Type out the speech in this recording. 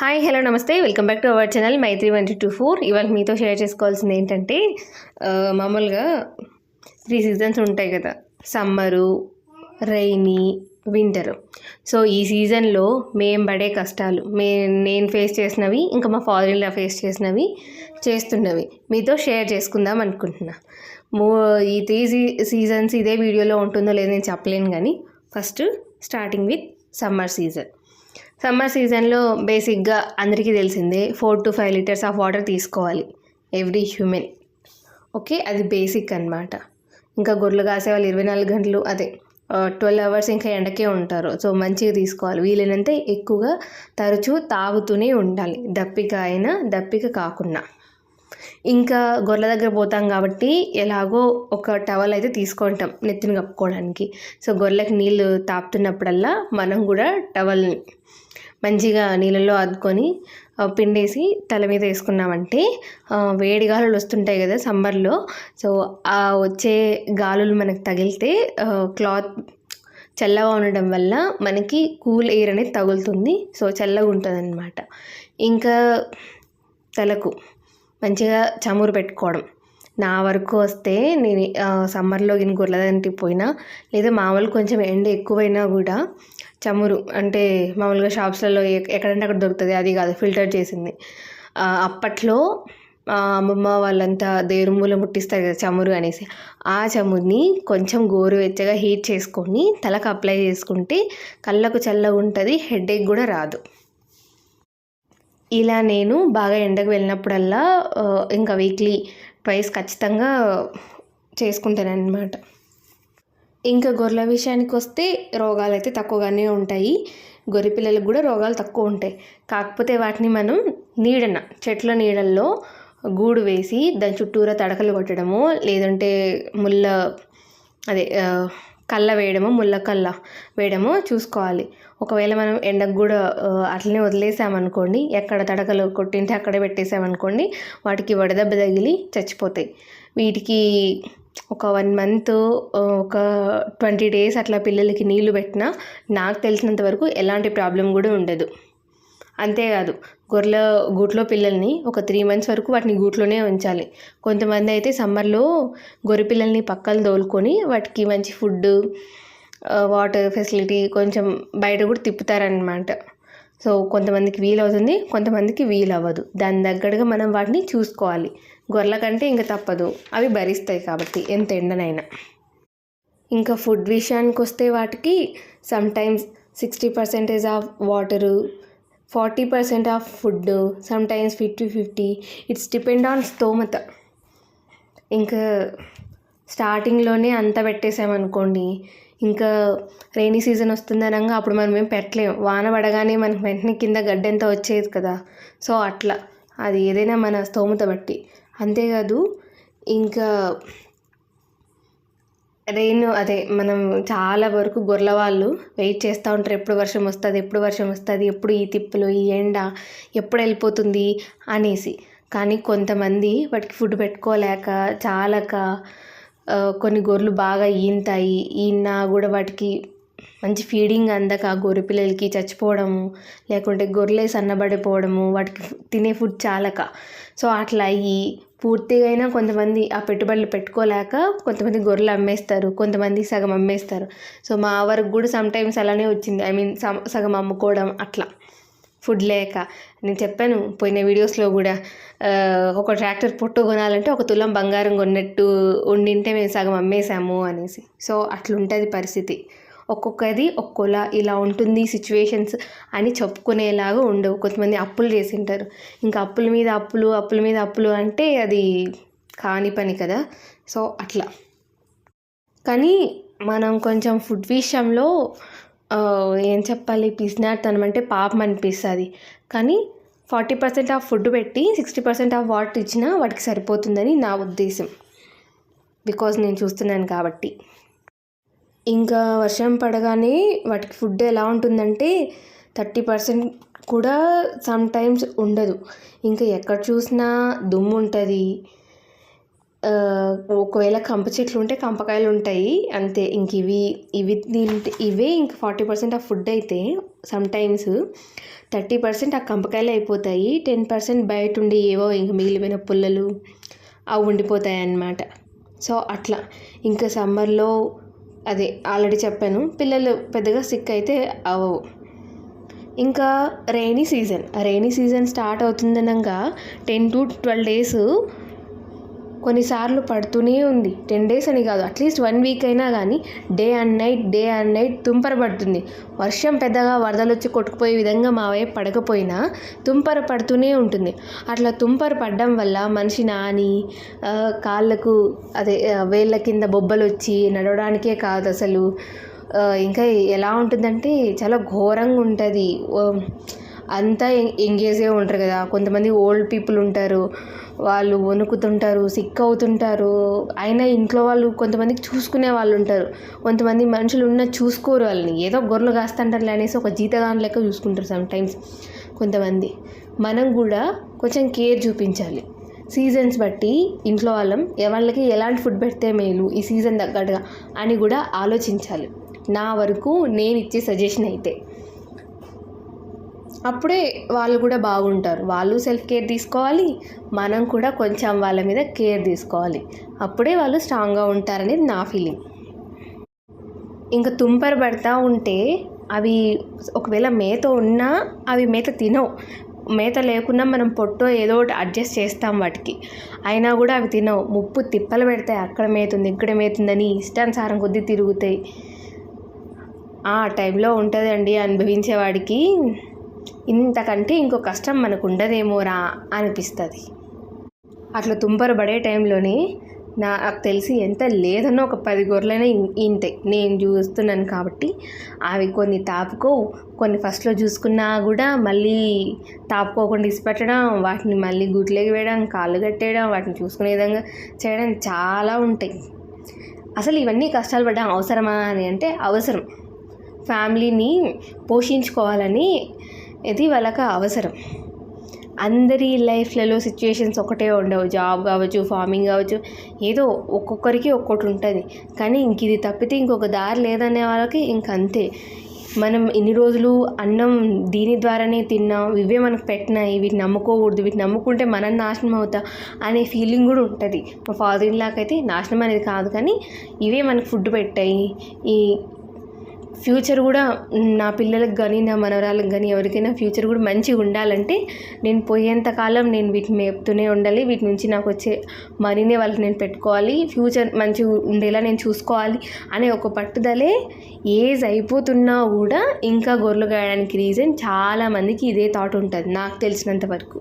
Hi hello namaste. Welcome back to our channel Maitri one two four share మీతో share చేసుకోవాల్సింది ఏంటంటే మామూలుగా three seasons ఉంటాయి కదా. సమ్మరు రైనీ వింటరు సో ఈ సీజన్లో మేము పడే కష్టాలు మే నేను ఫేస్ చేసినవి ఇంకా మా ఫాదర్ ఇలా ఫేస్ చేసినవి చేస్తున్నవి. మీతో షేర్ చేసుకుందాం అనుకుంటున్నా. మో ఈ త్రీ సీ సీజన్స్ ఇదే వీడియోలో ఉంటుందో లేదో నేను చెప్పలేను కానీ first starting with summer season summer సీజన్లో బేసిక్గా అందరికీ తెలిసిందే four to five litres of water తీసుకోవాలి ఎవ్రీ హ్యూమెన్. ఓకే అది బేసిక్ అన్నమాట. ఇంకా గొర్రెలు కాసే వాళ్ళు ఇరవై నాలుగు గంటలు అదే ట్వెల్వ్ అవర్స్ ఇంకా ఎండకే ఉంటారు. సో మంచిగా తీసుకోవాలి. వీలైనంత ఎక్కువగా తరచూ తాగుతూనే ఉండాలి. దప్పిక అయినా దప్పిక కాకుండా. ఇంకా గొర్రెల దగ్గర పోతాం కాబట్టి ఎలాగో ఒక టవల్ అయితే తీసుకుంటాం నెత్తిని కప్పుకోవడానికి. సో గొర్రెలకు నీళ్ళు తాపుతున్నప్పుడల్లా మనం కూడా టవల్ని మంచిగా నీళ్ళలో అద్దుకొని పిండేసి తల మీద వేసుకున్నామంటే వేడి గాలులు వస్తుంటాయి కదా సమ్మర్లో. సో ఆ వచ్చే గాలులు మనకు తగిలితే క్లాత్ చల్లగా ఉండడం వల్ల మనకి కూల్ ఎయిర్ అనేది తగులుతుంది. సో చల్లగా ఉంటుంది అనమాట ఇంకా తలకు మంచిగా చమురు పెట్టుకోవడం. నా వరకు వస్తే నేను సమ్మర్లో గిని గొర్రెలంటికి పోయినా లేదా మామూలు కొంచెం ఎండ ఎక్కువైనా కూడా చమురు అంటే మామూలుగా షాప్స్లలో ఎక్కడంటే అక్కడ దొరుకుతుంది అది కాదు ఫిల్టర్ చేసింది. అప్పట్లో అమ్మమ్మ వాళ్ళంతా దేరుమూల ముట్టిస్తారు కదా చమురు అనేసి ఆ చమురుని కొంచెం గోరువెచ్చగా హీట్ చేసుకొని తలకు అప్లై చేసుకుంటే కళ్ళకు చల్లగా ఉంటుంది హెడేక్ కూడా రాదు. ఇలా నేను బాగా ఎండకు వెళ్ళినప్పుడల్లా ఇంకా వీక్లీ ట్వైస్ ఖచ్చితంగా చేసుకుంటానన్నమాట. ఇంకా గొర్రెల విషయానికి వస్తే రోగాలు అయితే తక్కువగానే ఉంటాయి. గొర్రె పిల్లలకు కూడా రోగాలు తక్కువ ఉంటాయి. కాకపోతే వాటిని మనం నీడన చెట్ల నీడల్లో గూడు వేసి దాని చుట్టూరా తడకలు కొట్టడము లేదంటే ముళ్ళ అదే కళ్ళ వేయడము ముళ్ళ కళ్ళ వేయడము చూసుకోవాలి. ఒకవేళ మనం ఎండకు కూడా అట్లనే వదిలేసామనుకోండి ఎక్కడ తడకలు కొట్టింటే అక్కడే పెట్టేసామనుకోండి వాటికి వడదెబ్బ తగిలి చచ్చిపోతాయి. వీటికి ఒక వన్ మంత్ ఒక ట్వంటీ డేస్ అట్లా పిల్లలకి నీళ్ళు పెట్టినా నాకు తెలిసినంత వరకు ఎలాంటి ప్రాబ్లం కూడా ఉండదు. అంతేకాదు గొర్రెల గూట్లో పిల్లల్ని ఒక త్రీ మంత్స్ వరకు వాటిని గూట్లోనే ఉంచాలి. కొంతమంది అయితే సమ్మర్లో గొర్రె పిల్లల్ని పక్కన తోలుకొని వాటికి మంచి ఫుడ్ వాటర్ ఫెసిలిటీ కొంచెం బయట కూడా తిప్పుతారనమాట సో కొంతమందికి వీలు అవుతుంది కొంతమందికి వీలు అవ్వదు దాని తగ్గట్టుగా మనం వాటిని చూసుకోవాలి. గొర్రెల కంటే ఇంకా తప్పదు. అవి భరిస్తాయి కాబట్టి ఎంత ఎండనైనా. ఇంకా ఫుడ్ విషయానికి వస్తే వాటికి sometimes sixty percentage of water forty percent of food sometimes fifty fifty. It's depend on స్తోమత. ఇంకా స్టార్టింగ్లోనే అంత పెట్టేసామనుకోండి ఇంకా రైనీ సీజన్ వస్తుందనగా అప్పుడు మనం ఏం పెట్టలేము వాన పడగానే మనకి వెంటనే కింద గడ్డంతా వచ్చేది కదా. సో అట్లా. అది ఏదైనా మన స్తోమత బట్టి. అంతేకాదు ఇంకా రెయిన్ అదే మనం చాలా వరకు గొర్రెల వాళ్ళు వెయిట్ చేస్తూ ఉంటారు. ఎప్పుడు వర్షం వస్తుంది ఎప్పుడు వర్షం వస్తుంది ఎప్పుడు ఈ తిప్పులు ఈ ఎండ ఎప్పుడు వెళ్ళిపోతుంది అనేసి. కానీ కొంతమంది వాటికి ఫుడ్ పెట్టుకోలేక చాలక కొన్ని గొర్రెలు బాగా ఈంతాయి. ఈనా కూడా వాటికి మంచి ఫీడింగ్ అందక గొర్రె పిల్లలకి చచ్చిపోవడము లేకుంటే గొర్రెలే సన్నబడిపోవడము వాటికి తినే ఫుడ్ చాలక. సో అట్లా అయ్యి పూర్తిగా అయినా కొంతమంది ఆ పెట్టుబడులు పెట్టుకోలేక కొంతమంది గొర్రెలు అమ్మేస్తారు కొంతమంది సగం అమ్మేస్తారు. సో మా వరకు కూడా సమ్ టైమ్స్ అలానే వచ్చింది. ఐ మీన్ సగం అమ్ముకోవడం అట్లా. ఫుడ్ లేక. నేను చెప్పాను పోయిన వీడియోస్లో కూడా ఒక ట్రాక్టర్ పొట్టు కొనాలంటే ఒక తులం బంగారం కొన్నట్టు ఉండింటే మేము సగం అమ్మేశాము అనేసి. సో అట్లుంటుంది పరిస్థితి. ఒక్కొక్కది ఒక్కోలా ఇలా ఉంటుంది సిచ్యువేషన్స్ అని చెప్పుకునేలాగా ఉండవు. కొంతమంది అప్పులు చేసింటారు. ఇంకా అప్పుల మీద అప్పులు అప్పుల మీద అప్పులు అంటే అది కాని పని కదా. సో అట్లా. కానీ మనం కొంచెం ఫుడ్ విషయంలో ఏం చెప్పాలి? పిసినాడుతనం అంటే పాపం అనిపిస్తుంది. కానీ ఫార్టీ పర్సెంట్ ఆఫ్ ఫుడ్ పెట్టి సిక్స్టీ పర్సెంట్ ఆఫ్ వాటర్ ఇచ్చినా వాటికి సరిపోతుందని నా ఉద్దేశం. బికాజ్ నేను చూస్తున్నాను కాబట్టి. ఇంకా వర్షం పడగానే వాటికి ఫుడ్ ఎలా ఉంటుందంటే థర్టీ పర్సెంట్ కూడా సమ్ టైమ్స్ ఉండదు. ఇంకా ఎక్కడ చూసినా దుమ్ము ఉంటుంది. ఒకవేళ కంప చెట్లు ఉంటే కంపకాయలు ఉంటాయి. అంతే ఇంక ఇవి ఇవి తింటే ఇవే ఇంక ఫార్టీ పర్సెంట్ ఆ ఫుడ్ అయితే సమ్ టైమ్స్ థర్టీ పర్సెంట్ ఆ కంపకాయలు అయిపోతాయి. టెన్ పర్సెంట్ బయట ఉండి ఏవో ఇంక మిగిలిపోయిన పుల్లలు అవి ఉండిపోతాయి అన్నమాట సో అట్లా. ఇంకా సమ్మర్లో అదే ఆల్రెడీ చెప్పాను. పిల్లలు పెద్దగా సిక్ అయితే అవ్వవు. ఇంకా rainy season rainy season start అవుతుందనగా ten to twelve days కొన్నిసార్లు పడుతూనే ఉంది. టెన్ డేస్ అని కాదు అట్లీస్ట్ వన్ వీక్ అయినా కానీ day and night day and night తుంపర పడుతుంది వర్షం పెద్దగా వరదలు వచ్చి కొట్టుకుపోయే విధంగా మా వైపు పడకపోయినా తుంపర పడుతూనే ఉంటుంది. అట్లా తుంపర పడడం వల్ల మనిషి నాని కాళ్ళకు అదే వేళ్ళ కింద బొబ్బలు వచ్చి నడవడానికే కాదు అసలు. ఇంకా ఎలా ఉంటుందంటే చాలా ఘోరంగా ఉంటుంది. అంతా ఎంగేజే ఉంటారు కదా. కొంతమంది ఓల్డ్ పీపుల్ ఉంటారు. వాళ్ళు వణుకుతుంటారు సిక్ అవుతుంటారు. అయినా ఇంట్లో వాళ్ళు కొంతమందికి చూసుకునే వాళ్ళు ఉంటారు. కొంతమంది మనుషులు ఉన్న చూసుకోరు వాళ్ళని. ఏదో గొర్రెలు కాస్తుంటారు అనేసి ఒక జీతగాన్ లెక్క చూసుకుంటారు సమ్ టైమ్స్ కొంతమంది. మనం కూడా కొంచెం కేర్ చూపించాలి. సీజన్స్ బట్టి ఇంట్లో వాళ్ళం వాళ్ళకి ఎలాంటి ఫుడ్ పెడితే మేలు ఈ సీజన్ తగ్గట్టుగా అని కూడా ఆలోచించాలి. నా వరకు నేను ఇచ్చే సజెషన్ అయితే. అప్పుడే వాళ్ళు కూడా బాగుంటారు. వాళ్ళు సెల్ఫ్ కేర్ తీసుకోవాలి మనం కూడా కొంచెం వాళ్ళ మీద కేర్ తీసుకోవాలి. అప్పుడే వాళ్ళు స్ట్రాంగ్గా ఉంటారనేది నా ఫీలింగ్ ఇంకా తుంపర పడతా ఉంటే అవి ఒకవేళ మేత ఉన్నా అవి మేత తినవు. మేత లేకున్నా మనం పొట్టో ఏదో ఒకటి అడ్జస్ట్ చేస్తాం వాటికి. అయినా కూడా అవి తినవు. ముప్పు తిప్పలు పెడతాయి. అక్కడ మేతుంది ఇక్కడ మేతుందని ఇష్టానుసారం కొద్దీ తిరుగుతాయి. ఆ టైంలో ఉంటుందండి అనుభవించేవాడికి ఇంతకంటే ఇంకో కష్టం మనకు ఉండదేమోరా అనిపిస్తుంది. అట్లా తుంపర పడే టైంలోనే నాకు తెలిసి ఎంత లేదన్నా ఒక పది గొర్రెలైనా ఇంతే. నేను చూస్తున్నాను కాబట్టి అవి కొన్ని తాపుకో కొన్ని ఫస్ట్లో చూసుకున్నా కూడా మళ్ళీ తాపుకోకుండా ఇసిపెట్టడం వాటిని మళ్ళీ గుట్లోకి వేయడం కాళ్ళు కట్టేయడం వాటిని చూసుకునే విధంగా చేయడం చాలా ఉంటాయి. అసలు ఇవన్నీ కష్టాలు పడడం అవసరమా అని అంటే అవసరం. ఫ్యామిలీని పోషించుకోవాలని ఇది వాళ్ళకి అవసరం. అందరి లైఫ్లలో సిచ్యుయేషన్స్ ఒకటే ఉండవు. జాబ్ కావచ్చు ఫార్మింగ్ కావచ్చు ఏదో ఒక్కొక్కరికి ఒక్కొక్కటి ఉంటుంది. కానీ ఇంక ఇది తప్పితే ఇంకొక దారి లేదనే వాళ్ళకి ఇంక అంతే. మనం ఇన్ని రోజులు అన్నం దీని ద్వారానే తిన్నాం ఇవే మనకు పెట్టినాయి వీటిని నమ్ముకోకూడదు వీటిని నమ్ముకుంటే మనం నాశనం అవుతా అనే ఫీలింగ్ కూడా ఉంటుంది. మా ఫాదర్ ఇన్లాకైతే నాశనం అనేది కాదు కానీ ఇవే మనకు ఫుడ్ పెట్టాయి ఈ ఫ్యూచర్ కూడా నా పిల్లలకు కానీ నా మనవరాలకు కానీ ఎవరికైనా ఫ్యూచర్ కూడా మంచిగా ఉండాలంటే నేను పోయేంతకాలం నేను వీటిని మేపుతూనే ఉండాలి. వీటి నుంచి నాకు వచ్చే మనీనే వాళ్ళకి నేను పెట్టుకోవాలి. ఫ్యూచర్ మంచిగా ఉండేలా నేను చూసుకోవాలి అనే ఒక పట్టుదలే ఏజ్ అయిపోతున్నా కూడా ఇంకా గొర్రెలు గాయడానికి రీజన్ చాలామందికి ఇదే థాట్ ఉంటుంది. నాకు తెలిసినంత వరకు.